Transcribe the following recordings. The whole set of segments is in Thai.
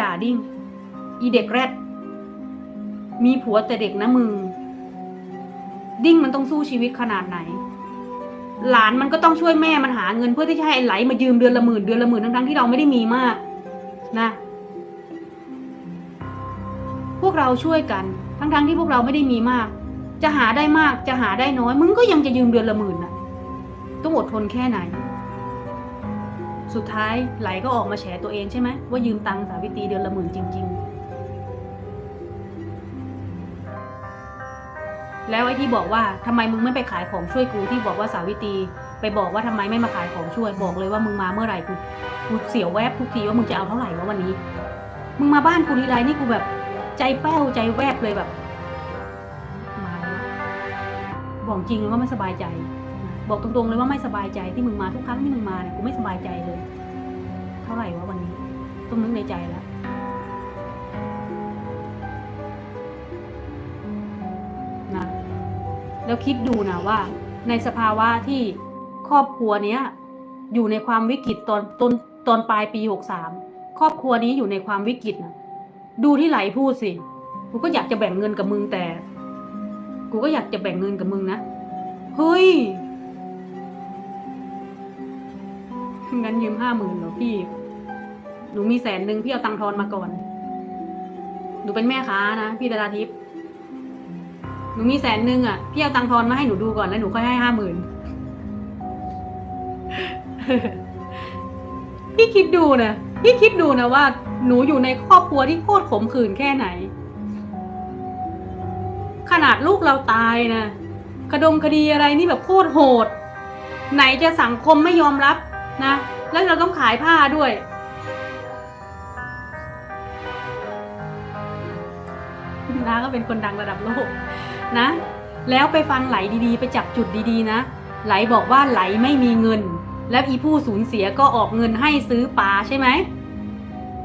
ด่าดิ้ง อีเด็กแรด มีผัวแต่เด็กนะมึง ดิ้งมันต้องสู้ชีวิตขนาดไหน หลานมันก็ต้องช่วยแม่มันหาเงินเพื่อที่จะให้ไหลมายืมเดือนละหมื่นเดือนละหมื่นทั้งๆที่เราไม่ได้มีมาก นะ พวกเราช่วยกัน ทั้งๆที่พวกเราไม่ได้มีมาก จะหาได้มากจะหาได้น้อย มึงก็ยังจะยืมเดือนละหมื่นน่ะ ต้องอดทนแค่ไหน สุดท้ายไหลก็ออกมาแฉตัวเองใช่ไหมว่ายืมตังค์สาวิตรีเดือนละหมื่นจริง ๆ แล้วไอ้ที่บอกว่าทำไมมึงไม่ไปขายของช่วยกูที่บอกว่าสาวิตรีไปบอกว่าทำไมไม่มาขายของช่วยบอกเลยว่ามึงมาเมื่อไหร่กูกูเสียวแวบทุกทีว่ามึงจะเอาเท่าไหร่วะวันนี้ มึงมาบ้านกูทีไรนี่กูแบบ ใจแป้วใจแวบเลยแบบมาแล้วบอกจริงเลยว่าไม่สบายใจ บอกตรงๆเลยว่าไม่สบายใจที่มึงมาทุกครั้งที่มึงมาเนี่ยกูไม่สบายใจเลย เท่าไหร่วะวันนี้ต้องนึกในใจแล้วนะแล้วคิดดูนะว่า ในสภาวะที่ครอบครัวเนี้ยอยู่ในความวิกฤตตอนต้นตอนปลายปีหกสามครอบครัวนี้อยู่ในความวิกฤตนะดูที่ไหลพูดสิกูก็อยากจะแบ่งเงินกับมึงแต่ กูก็อยากจะแบ่งเงินกับมึงนะเฮ้ย งั้นยืมห้าหมื่นเหรอพี่ หนูมีแสนหนึ่งพี่เอาตังค์ทอนมาก่อน หนูเป็นแม่ค้านะพี่ดาราทิพย์หนูมีแสนหนึ่งอะ พี่เอาตังค์ทอนมาให้หนูดูก่อนแล้วหนูค่อยให้ห้าหมื่นพี่คิดดูนะพี่คิดดูนะว่า หนูอยู่ในครอบครัวที่โคตรขมขื่นแค่ไหน ขนาดลูกเราตายนะคดงคดีอะไรนี่แบบโคตรโหด ไหนจะสังคมไม่ยอมรับ นะ แล้วเราต้องขายผ้าด้วยน้าก็เป็นคนดังระดับโลกนะ แล้วไปฟังไหลดีๆ ไปจับจุดดีๆนะ ไหลบอกว่าไหลไม่มีเงิน แล้วอีผู้สูญเสียก็ออกเงินให้ซื้อปลาใช่ไหม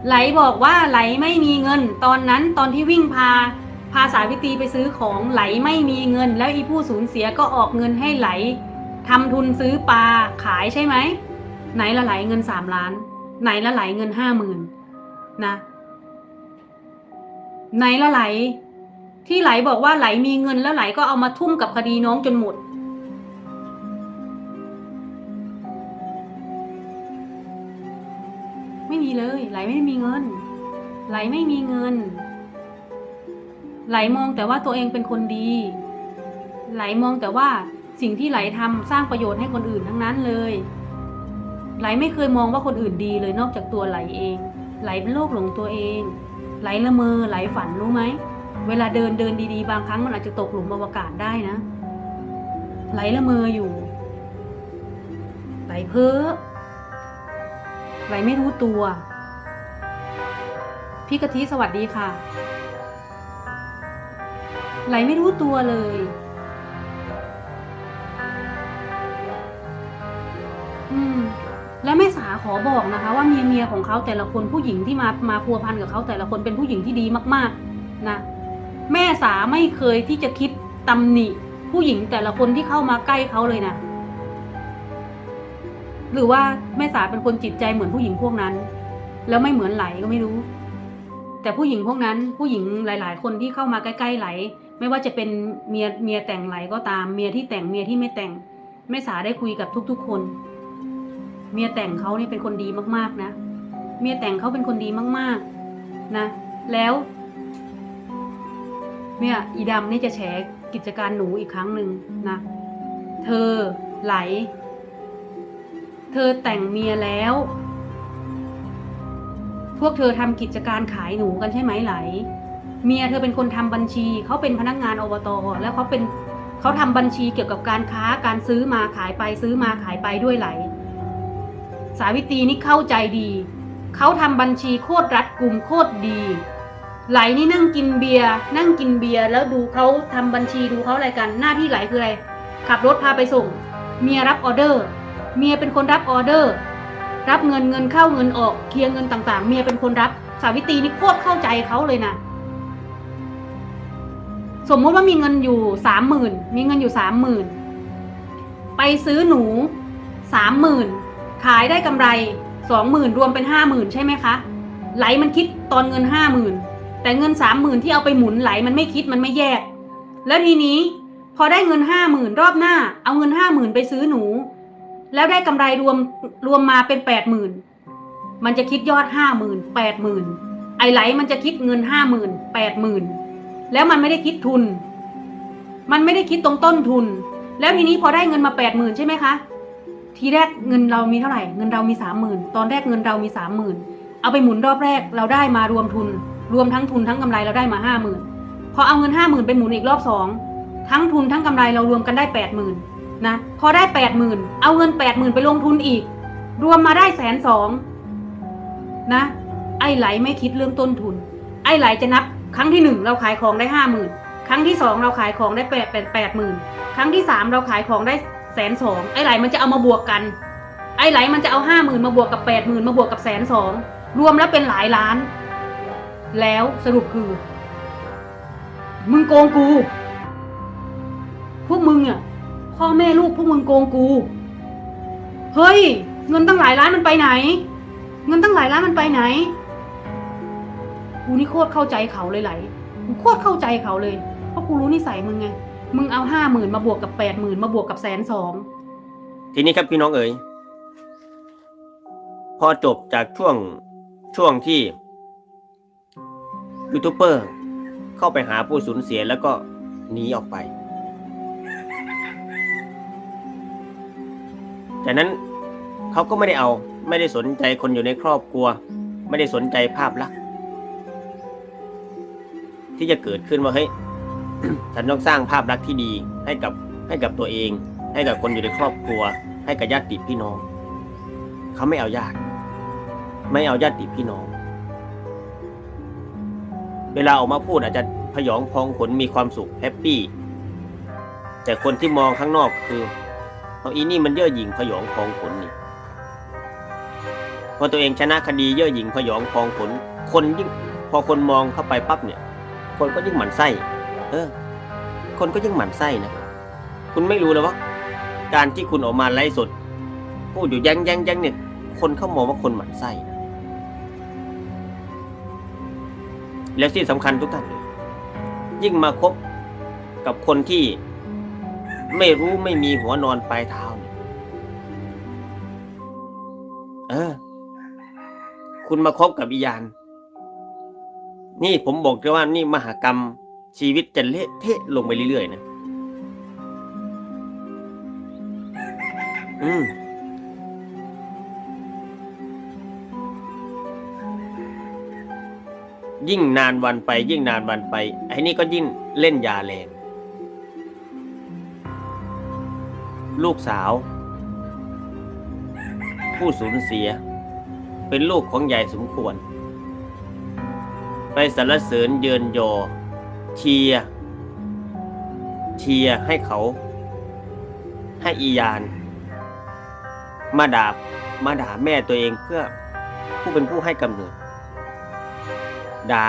ไหลบอกว่าไหลไม่มีเงิน ตอนนั้นตอนที่วิ่งพาพาสาวิตรีไปซื้อของไหลไม่มีเงิน แล้วอีผู้สูญเสียก็ออกเงินให้ไหลทำทุนซื้อปลาขายใช่ไหม ไหนละไหลเงินสามล้าน ไหนละไหลเงินห้าหมื่นนะไหนละไหล ที่ไหลบอกว่าไหลมีเงินแล้วไหลก็เอามาทุ่มกับคดีน้องจนหมด ไม่มีเลย ไหลไม่มีเงิน ไหลไม่มีเงิน ไหลมองแต่ว่าตัวเองเป็นคนดี ไหลมองแต่ว่าสิ่งที่ไหลทำสร้างประโยชน์ให้คนอื่นทั้งนั้นเลย ไหลไม่เคยมองว่าคนอื่นดีเลยนอกจากตัวไหลเอง ไหลเป็นโรคหลงตัวเอง ไหลละเมอไหลฝันรู้ไหมเวลาเดินเดินดีๆ บางครั้งมันอาจจะตกหลุมอวกาศได้นะ ไหลละเมออยู่ ไหลเพ้อไหลไม่รู้ตัว พี่กะทิสวัสดีค่ะ ไหลไม่รู้ตัวเลย ขอบอกนะคะว่าเมียเมียของเขาแต่ละคนผู้หญิงที่มามาพัวพันกับเขาแต่ละคนเป็นผู้หญิงที่ดีมากๆนะแม่สาไม่เคยที่จะคิดตำหนิ ผู้หญิงแต่ละคนที่เข้ามาใกล้เขาเลยนะ หรือว่าแม่สาเป็นคนจิตใจเหมือนผู้หญิงพวกนั้น แล้วไม่เหมือนไหลก็ไม่รู้ แต่ผู้หญิงพวกนั้น ผู้หญิงหลาย ๆ คนที่เข้ามาใกล้ๆไหล ไม่ว่าจะเป็นเมียเมียแต่งไหลก็ตามเมียที่แต่งเมียที่ไม่แต่งแม่สาได้คุยกับทุก ๆ คน เมียแต่งเขานี่เป็นคนดีมากๆนะ เมียแต่งเขาเป็นคนดีมากๆนะ แล้วเนี่ยอีดำนี่จะแฉกิจการหนูอีกครั้งหนึ่งนะ เธอไหล เธอแต่งเมียแล้ว พวกเธอทำกิจการขายหนูกันใช่ไหมไหล เมียเธอเป็นคนทำบัญชี เขาเป็นพนักงานอบตแล้วเขาเป็นเขาทำบัญชีเกี่ยวกับการค้าการซื้อมาขายไปซื้อมาขายไปด้วยไหล สาวิตรีนี่เข้าใจดี เขาทำบัญชีโคตรรัดกลุ่มโคตรดี ไหลนี่นั่งกินเบียร์นั่งกินเบียร์แล้วดูเขาทำบัญชีดูเขาอะไรกัน หน้าที่ไหลคืออะไรขับรถพาไปส่ง เมียรับออเดอร์ เมียเป็นคนรับออเดอร์ รับเงินเงินเข้าเงินออกเคลียร์เงินต่างๆ เมียเป็นคนรับ สาวิตรีนี่โคตรเข้าใจเขาเลยนะสมมติว่ามีเงินอยู่สามหมื่นมีเงินอยู่สามหมื่นไปซื้อหนูสามหมื่น ขายได้กำไรสองหมื่นรวมเป็นห้าหมื่นใช่ไหมคะ ไหลมันคิดตอนเงินห้าหมื่นแต่เงินสามหมื่นที่เอาไปหมุนไหลมันไม่คิดมันไม่แยก แล้วทีนี้พอได้เงินห้าหมื่นรอบหน้า เอาเงินห้าหมื่นไปซื้อหนู แล้วได้กำไรรวมรวมมาเป็นแปดหมื่นมันจะคิดยอดห้าหมื่นแปดหมื่นไอไหลมันจะคิดเงินห้าหมื่นแปดหมื่นแล้วมันไม่ได้คิดทุน มันไม่ได้คิดตรงต้นทุน แล้วทีนี้พอได้เงินมาแปดหมื่นใช่ไหมคะ ทีแรกเงินเรามีเท่าไหร่ เงินเรามีสามหมื่นตอนแรกเงินเรามีสามหมื่นเอาไปหมุนรอบแรกเราได้มารวมทุน รวมทั้งทุนทั้งกำไรเราได้มาห้าหมื่นพอเอาเงินห้าหมื่นไปหมุนอีกรอบสองทั้งทุนทั้งกำไรเรารวมกันได้แปดหมื่นนะพอได้แปดหมื่นเอาเงินแปดหมื่นไปลงทุนอีก รวมมาได้แสนสองนะไอ้ไหลไม่คิดเรื่องต้นทุน ไอ้ไหลจะนับ ครั้งที่หนึ่งเราขายของได้ห้าหมื่นครั้งที่สองเราขายของได้แปดแปดแปดหมื่นครั้งที่สามเราขายของได้ สนสองไอ้ไหลมันจะเอามาบวกกัน ไอ้ไหลมันจะเอาห้าหมื่นมาบวกกับแปดหมื่นมาบวกกับแสนสองรวมแล้วเป็นหลายล้าน แล้วสรุปคือ มึงโกงกู พวกมึงอะพ่อแม่ลูกพวกมึงโกงกู เฮ้ย เงินตั้งหลายล้านมันไปไหน เงินตั้งหลายล้านมันไปไหน กูนี่โคตรเข้าใจเขาเลยไหลกูโคตรเข้าใจเขาเลย เพราะกูรู้นิสัยมึงไง มึงเอาห้าหมื่นมาบวกกับแปดหมื่นมาบวกกับแสนสองทีนี้ครับพี่น้องเอ๋ยพอจบจากช่วงช่วงที่ยูทูบเบอร์เข้าไปหาผู้สูญเสียแล้วก็หนีออกไป จากนั้นเขาก็ไม่ได้เอาไม่ได้สนใจคนอยู่ในครอบครัว ไม่ได้สนใจภาพลักษณ์ที่จะเกิดขึ้นว่าเฮ้ย ฉันต้องสร้างภาพลักษณ์ที่ดีให้กับให้กับตัวเอง ให้กับคนอยู่ในครอบครัว ให้กับญาติพี่น้อง เขาไม่เอาญาติ ไม่เอาญาติพี่น้อง เวลาออกมาพูดอาจจะพยองพองขนมีความสุขแฮปปี้แต่คนที่มองข้างนอกคือเอาอีนี่มันเย่อหยิ่งพยองพองขนนี่พอตัวเองชนะคดีเย่อหยิ่งพยองพองขนคนยิ่งพอคนมองเข้าไปปั๊บเนี่ย คนก็ยิ่งหมั่นไส้ เออ คนก็ยิ่งหมั่นไส้นะ คุณไม่รู้เลยว่า การที่คุณออกมาไลฟ์สดพูดอยู่ยังยังยังเนี่ย คนเขามองว่าคนหมั่นไส้นะแล้วที่สำคัญทุกท่านเลยยิ่งมาคบกับคนที่ไม่รู้ไม่มีหัวนอนปลายเท้าเนี่ยเออ คุณมาคบกับอียาน นี่ผมบอกเลยว่านี่มหากรรม ชีวิตจะเละเทะลงไปเรื่อยๆนะอืมยิ่งนานวันไป ยิ่งนานวันไปไอ้นี่ก็ยิ่งเล่นยาแรง ลูกสาว ผู้สูญเสีย เป็นลูกของยายสมควร ไปสรรเสริญเยินยอ เชียร์เชียร์ให้เขา ให้อียาน มาด่ามาด่าแม่ตัวเองเพื่อผู้เป็นผู้ให้กำเนิดด่า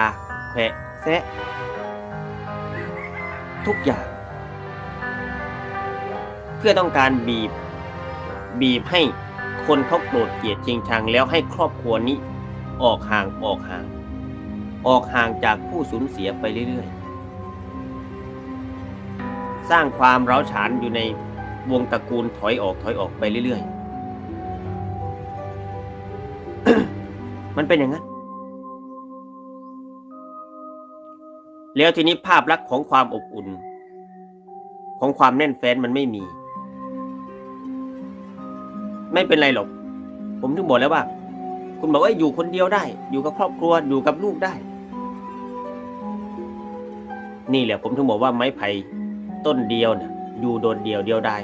แผะแซะทุกอย่าง เพื่อต้องการบีบ บีบให้คนเขาโกรธเกลียดจริงชังแล้วให้ครอบครัวนี้ออกห่างออกห่าง ออกห่างจากผู้สูญเสียไปเรื่อยๆ สร้างความร้าวฉานอยู่ในวงตระกูลถอยออกถอยออกไปเรื่อยๆ มันเป็นอย่างนั้น แล้วทีนี้ภาพลักษณ์ของความอบอุ่น ของความแน่นแฟ้นมันไม่มี ไม่เป็นไรหรอก ผมถึงบอกแล้วว่า คุณบอกว่าอยู่คนเดียวได้ อยู่กับครอบครัว อยู่กับลูกได้ นี่แหละผมถึงบอกว่าไม้ไผ่ ต้นเดียวน่ะอยู่โดดเดียวเดียวได้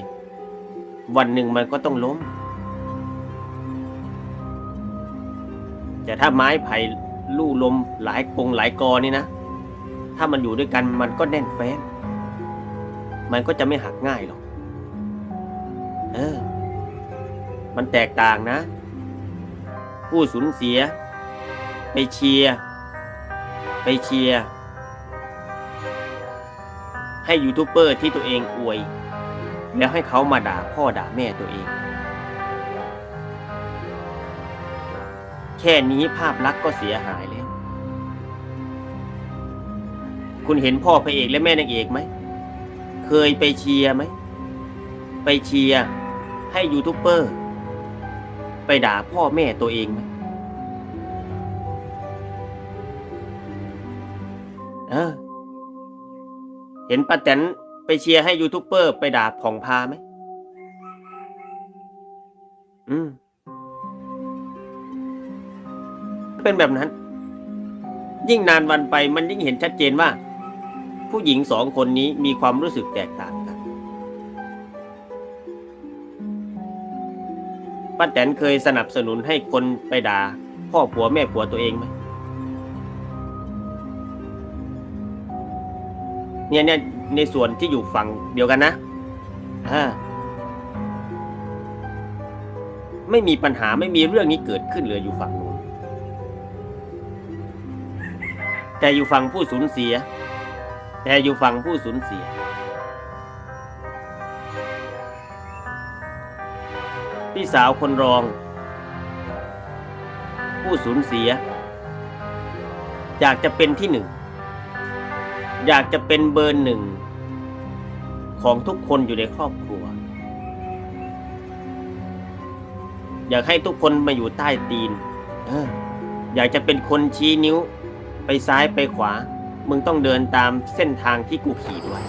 วันหนึ่งมันก็ต้องล้ม แต่ถ้าไม้ไผ่ลู่ลมหลายกงหลายกอนี่นะ ถ้ามันอยู่ด้วยกันมันก็แน่นแฟ้น มันก็จะไม่หักง่ายหรอก เออ มันแตกต่างนะ ผู้สูญเสีย ไปเชียร์ ไปเชียร์ ให้ยูทูบเบอร์ที่ตัวเองอวย แล้วให้เขามาด่าพ่อด่าแม่ตัวเอง แค่นี้ภาพลักษณ์ก็เสียหายแล้ว คุณเห็นพ่อพระเอกและแม่นางเอกไหม เคยไปเชียร์ไหม ไปเชียร์ให้ยูทูบเบอร์ไปด่าพ่อแม่ตัวเองไหมเออ เห็นป้าแตนไปเชียร์ให้ยูทูบเบอร์ไปด่าผ่องพาไหม อืม เป็นแบบนั้น ยิ่งนานวันไปมันยิ่งเห็นชัดเจนว่า ผู้หญิงสองคนนี้มีความรู้สึกแตกต่างกันป้าแตนเคยสนับสนุนให้คนไปด่าพ่อผัวแม่ผัวตัวเองไหม เนี่ยเนี่ยในส่วนที่อยู่ฝั่งเดียวกันนะอ่าไม่มีปัญหาไม่มีเรื่องนี้เกิดขึ้นเลยอยู่ฝั่งนู้นแต่อยู่ฝั่งผู้สูญเสีย แต่อยู่ฝั่งผู้สูญเสีย พี่สาวคนรอง ผู้สูญเสียอยากจะเป็นที่หนึ่ง อยากจะเป็นเบอร์หนึ่ง ของทุกคนอยู่ในครอบครัว อยากให้ทุกคนมาอยู่ใต้ตีน เออ อยากจะเป็นคนชี้นิ้ว ไปซ้ายไปขวา มึงต้องเดินตามเส้นทางที่กูขีดไว้